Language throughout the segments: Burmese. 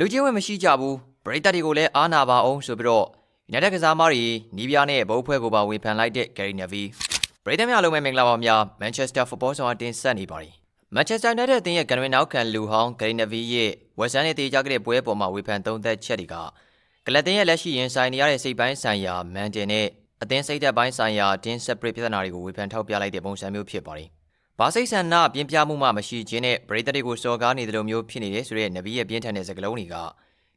လူချင်းဝင်မရှိကြဘူးပရိသတ်တွေကိုလည်းအားနာပါအောင်ဆိုပြီးတော့ United ကစားသမားတွေနီးပြားနဲ့ဘုတ်ဖွဲ့ကိုပါဝေဖန်လိုက်တဲ့ Gary Neville ပရိသတ်များလုံးပဲမင်္ဂလာပါများ Manchester Football ဆောင်အတင်ဆက်နေပါတယ် Manchester United အသင်းရဲ့ကန်ဝင်နောက်ခံလူဟောင်း Gary Neville ရဲ့ဝက်ဆန်နဲ့တေးကြခဲ့တဲ့ပွဲပေါ်မှာဝေဖန်သုံးသက်ချက်တွေကကလပ်တင်ရဲ့လက်ရှိရင်ဆိုင်နေရတဲ့စိတ်ပိုင်းဆိုင်ရာမန်တင်နဲ့အသင်းစိတ်သက်ပိုင်းဆိုင်ရာတင်း separate ပြဿနာတွေကိုဝေဖန်ထောက်ပြလိုက်တဲ့ပုံစံမျိုးဖြစ်ပါတယ်။ ဘာစိတ်ဆန္ဒပြင်းပြမှုမှမရှိခြင်းနဲ့ပရိသတ်တွေကိုစော်ကားနေတယ်လို့မျိုးဖြစ်နေတယ်ဆိုတဲ့နဗီရဲ့ပြင်းထန်တဲ့စကားလုံးတွေက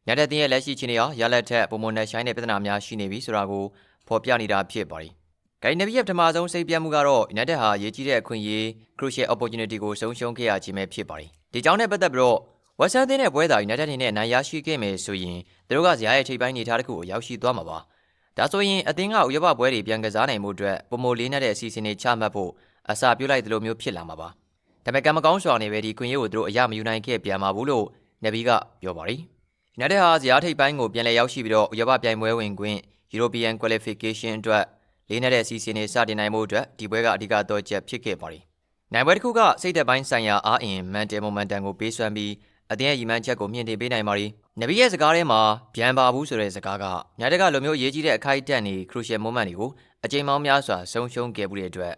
ညတဲ့တင်ရဲ့လက်ရှိချင်းတွေရောရလက်ထက်ပုံမနဲ့ရှိုင်းတဲ့ပြဿနာများရှိနေပြီဆိုတာကိုဖော်ပြနေတာဖြစ်ပါတယ်။ဂိုင်နဗီရဲ့ပထမဆုံးစိတ်ပြတ်မှုကတော့ United ဟာရေးကြီးတဲ့အခွင့်အရေး crucial opportunity ကိုဆုံးရှုံးခဲ့ရခြင်းပဲဖြစ်ပါတယ်။ဒီကြောင့်နဲ့ပတ်သက်ပြီးတော့ဝက်ဆန်သင်းနဲ့ပွဲသာ United အနေနဲ့အနိုင်ရရှိခဲ့မယ်ဆိုရင်သူတို့ကဇယားရဲ့ထိပ်ပိုင်းနေထားတစ်ခုကိုရောက်ရှိသွားမှာပါ။ဒါဆိုရင်အသင်းကဥရောပပွဲတွေပြန်ကစားနိုင်မှုအတွက်ပုံမလေးနဲ့တဲ့အစီအစဉ်တွေချမှတ်ဖို့ အစာပြုလိုက်သလိုမျိုးဖြစ်လာမှာပါ။ဒါပေမဲ့ကံမကောင်းစွာနဲ့ပဲဒီခွင့်ရေးကိုသူတို့အရမယူနိုင်ခဲ့ပြန်မှာဘူးလို့နဗီကပြောပါတယ်။ United ဟာဇယားထိပ်ပိုင်းကိုပြန်လည်ရောက်ရှိပြီးတော့ဥရောပပြိုင်ပွဲဝင်ခွင့် European Qualification အတွက်လေးနဲ့တဲ့အစီအစဉ်တွေစတင်နိုင်မှုအတွက်ဒီပွဲကအဓိကတော့ချက်ဖြစ်ခဲ့ပါတယ်။နိုင်ပွဲတစ်ခုကစိတ်သက်ပိုင်းဆိုင်ရာအားအင် mental momentum ကိုပေးစွမ်းပြီးအသင်းရဲ့ရည်မှန်းချက်ကိုမြင့်တင်ပေးနိုင်ပါ ರಿ နဗီရဲ့စကားထဲမှာဗျံပါဘူးဆိုတဲ့စကားကညာတက်ကလိုမျိုးရေးကြီးတဲ့အခိုက်အတန့်တွေ crucial moment တွေကိုအချိန်မောင်းများစွာဆုံးရှုံးခဲ့မှုတွေအတွက်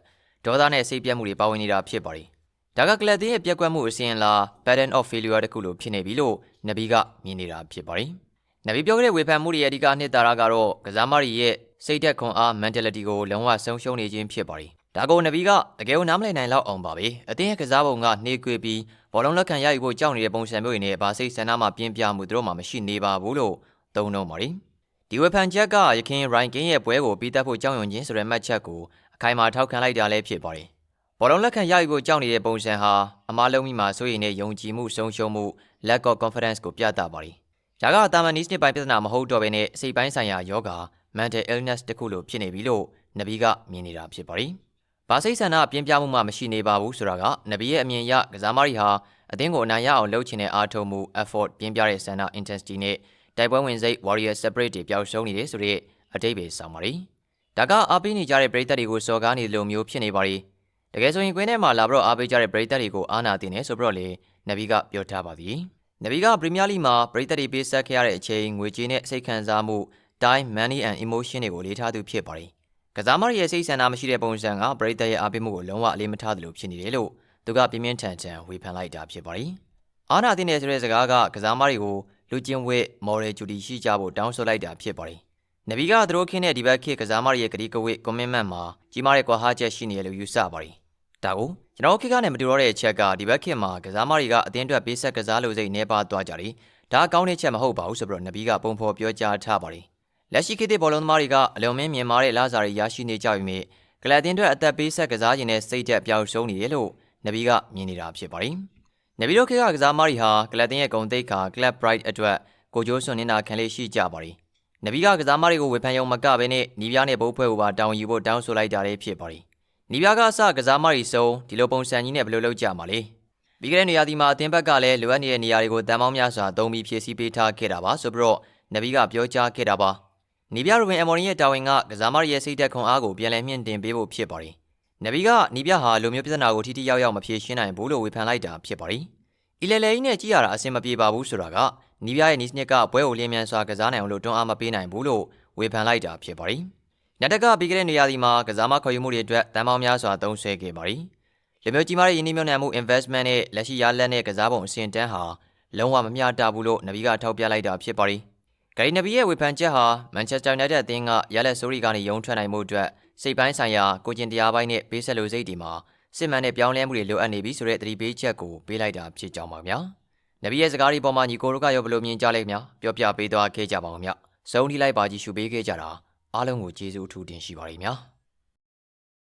ဒေါသနဲ့စိတ်ပြတ်မှုတွေပါဝင်နေတာဖြစ်ပါတယ်။ဒါကကလပ်သင်းရဲ့ပြက်ကွက်မှုအစဉ်လာ pattern of failure တခုလိုဖြစ်နေပြီလို့နဗီကမြင်နေတာဖြစ်ပါတယ်။နဗီပြောခဲ့တဲ့ဝေဖန်မှုတွေရဲ့အဓိကနှစ်သာရကတော့ကစားမတွေရဲ့စိတ်သက်ခွန်အား mentality ကိုလုံးဝဆုံးရှုံးနေခြင်းဖြစ်ပါတယ်။ဒါကိုနဗီကတကယ်ကိုနားမလည်နိုင်လောက်အောင်ပါပဲ။အသင်းရဲ့ကစားပုံကနှေးကွေးပြီးဘောလုံးလက်ခံရယူဖို့ကြောက်နေတဲ့ပုံစံမျိုးတွေနဲ့ဗာစိတ်ဆန္ဒမှာပြင်းပြမှုတို့မှမရှိနေပါဘူးလို့သုံးနှုံးပါတယ်။ဒီဝေဖန်ချက်ကရခင်ရိုင်ကင်းရဲ့ပွဲကိုပြီးတတ်ဖို့ကြောင်းရွံ့ခြင်းဆိုတဲ့မှတ်ချက်ကို ခိုင်အမာထောက်ခံလိုက်တာလည်းဖြစ်ပါရီဘောလုံးလက်ခံရယူဖို့ကြောက်နေတဲ့ပုံစံဟာအမားလုံးမိမှာစိုးရိမ်တဲ့ယုံကြည်မှုဆုံးရှုံးမှု lack of confidence ကိုပြသပါရီဒါကတာမန်နီးစနစ်ပိုင်းပြဿနာမဟုတ်တော့ဘဲနဲ့စိတ်ပိုင်းဆိုင်ရာယောဂ mental illness တခုလိုဖြစ်နေပြီလို့နဗီကမြင်နေတာဖြစ်ပါရီ။ဘာစိတ်ဆန္ဒပြင်းပြမှုမှမရှိနေပါဘူးဆိုတာကနဗီရဲ့အမြင်အရကစားမတွေဟာအသင်းကိုအနိုင်ရအောင်လုပ်ချင်တဲ့အားထုတ်မှု effort ပြင်းပြတဲ့ဆန္ဒ intensity နဲ့တိုက်ပွဲဝင်စိတ် warrior separate တွေပျောက်ဆုံးနေတယ်ဆိုတဲ့အတိတ်ပဲဆောင်ပါရီ။ ဒါကအားပေးနေကြတဲ့ပရိသတ်တွေကိုစော်ကားနေလိုမျိုးဖြစ်နေပါရီ။တကယ်ဆိုရင်ကွင်းထဲမှာလာပြီးတော့အားပေးကြတဲ့ပရိသတ်တွေကိုအားနာတင်နေဆိုပြီးတော့လေနဗီကပြောထားပါသည်။နဗီကပရီးမီးယားလိမှာပရိသတ်တွေပေးဆက်ခဲ့ရတဲ့အချိန်ငွေကြေးနဲ့စိတ်ခံစားမှု time money and emotion တွေကိုလေးထားသူဖြစ်ပါရီ။ကစားမရဲ့စိတ်ဆန္ဒမရှိတဲ့ပုံစံကပရိသတ်ရဲ့အားပေးမှုကိုလုံးဝအလေးမထားသလိုဖြစ်နေတယ်လို့သူကပြင်းပြင်းထန်ထန်ဝေဖန်လိုက်တာဖြစ်ပါတယ်။အာနာသိနေဆိုတဲ့စကားကကစားမတွေကိုလူချင်းဝက် moral duty ရှိကြဖို့တောင်းဆိုလိုက်တာဖြစ်ပါတယ်။ နဗီကသူတို့ခင်းတဲ့ဒီဘက်ခေတ်ကစားမရဲ့ကတိကဝတ် commitment မှာကြီးမားတဲ့ကွာဟချက်ရှိနေတယ်လို့ယူဆပါတယ်။ဒါကိုကျွန်တော်ခေတ်ကနဲ့မတူတော့တဲ့အချက်ကဒီဘက်ခေတ်မှာကစားမတွေကအတင်းအတွက်ပေးဆက်ကစားလို့စိတ်နေပါသွားကြတယ်။ဒါအကောင်းတဲ့ချက်မဟုတ်ပါဘူးဆိုပြီးတော့နဗီကပုံဖော်ပြောကြားထားပါတယ်လက်ရှိခေတ်သစ်ဘောလုံးသမားတွေကအလွန်မင်းမြင်မာတဲ့လစာတွေရရှိနေကြပြီမြစ်ကလပ်တင်အတွက်အသက်ပေးဆက်ကစားခြင်းနဲ့စိတ်သက်ပြောင်းရှုံးနေတယ်လို့နဗီကမြင်နေတာဖြစ်ပါတယ်။နဗီတို့ခေတ်ကကစားသမားတွေဟာကလပ်တင်ရဲ့ဂုံတိတ်ခါ Club Pride အတွက်ကိုကျိုးစွန်နေတာခံလေးရှိကြပါတယ်။ နဗီကကစားသမားတွေကိုဝေဖန်ရုံမကဘဲနဲ့နီးပြားနဲ့ဘုတ်ဖွဲ့ကိုပါတောင်းယူဖို့တောင်းဆိုလိုက်တာလည်းဖြစ်ပါတယ်။နီးပြားကအစကစားသမားတွေစုံဒီလိုပုံစံကြီးနဲ့ဘယ်လိုလုပ်ကြမှာလဲ။ပြီးခဲ့တဲ့နေရာဒီမှာအသင်းဘက်ကလည်းလိုအပ်နေတဲ့နေရာတွေကိုတန်ပေါင်းများစွာသုံးပြီးဖြည့်ဆည်းပေးထားခဲ့တာပါဆိုပြီးတော့နဗီကပြောကြားခဲ့တာပါ။နီးပြရိုဘင်အမော်နီရဲ့တာဝန်ကကစားမရဲ့စိတ်သက်ခွန်အားကိုပြန်လည်မြင့်တင်ပေးဖို့ဖြစ်ပါတယ်။နဗီကနီးပြဟာလိုမျိုးပြဿနာကိုထိထိရောက်ရောက်မဖြေရှင်းနိုင်ဘူးလို့ဝေဖန်လိုက်တာဖြစ်ပါတယ်။အီလေလေကြီးနဲ့ကြည်ရတာအဆင်မပြေပါဘူးဆိုတာက နီးပြရဲ့နီးစနစ်ကပွဲကိုလင်းမြန်စွာကစားနိုင်အောင်လို့တွန်းအားမပေးနိုင်ဘူးလို့ဝေဖန်လိုက်တာဖြစ်ပါတယ်။ညတက်ကပြီးခဲ့တဲ့နေရာဒီမှာကစားမခေါ်ယူမှုတွေအတွက်တန်ပေါင်းများစွာသုံးဆွဲခဲ့ပါတယ်။လူမျိုးကြီးမားတဲ့ယင်းနှိမ့်နှံမှု investment နဲ့လက်ရှိရလက်နဲ့ကစားပုံအဆင့်တန်းဟာလုံးဝမမျှတဘူးလို့နဗီကထောက်ပြလိုက်တာဖြစ်ပါတယ်။ဂရီနဘီရဲ့ဝေဖန်ချက်ဟာမန်ချက်စတာယူနိုက်တက်အသင်းကရလက်ဆိုးရီကနေရုံထွက်နိုင်မှုအတွက်စိတ်ပိုင်းဆိုင်ရာကိုကျင်တရားပိုင်းနဲ့ဘေးဆက်လိုစိတ်တွေမှာစစ်မှန်တဲ့ပြောင်းလဲမှုတွေလိုအပ်နေပြီဆိုတဲ့သတိပေးချက်ကိုပေးလိုက်တာဖြစ်ကြောင်းပါဗျာ။ နဘီရဲ့စကားတွေပေါ်မှာညီကိုတို့ကရောဘလို့မြင်ကြလိမ့်များပြောပြပေးသွားခဲ့ကြပါဦးဗျ။စုံထိလိုက်ပါကြည့်ရှုပေးခဲ့ကြတာအားလုံးကိုကျေးဇူးအထူးတင်ရှိပါရစေဗျာ။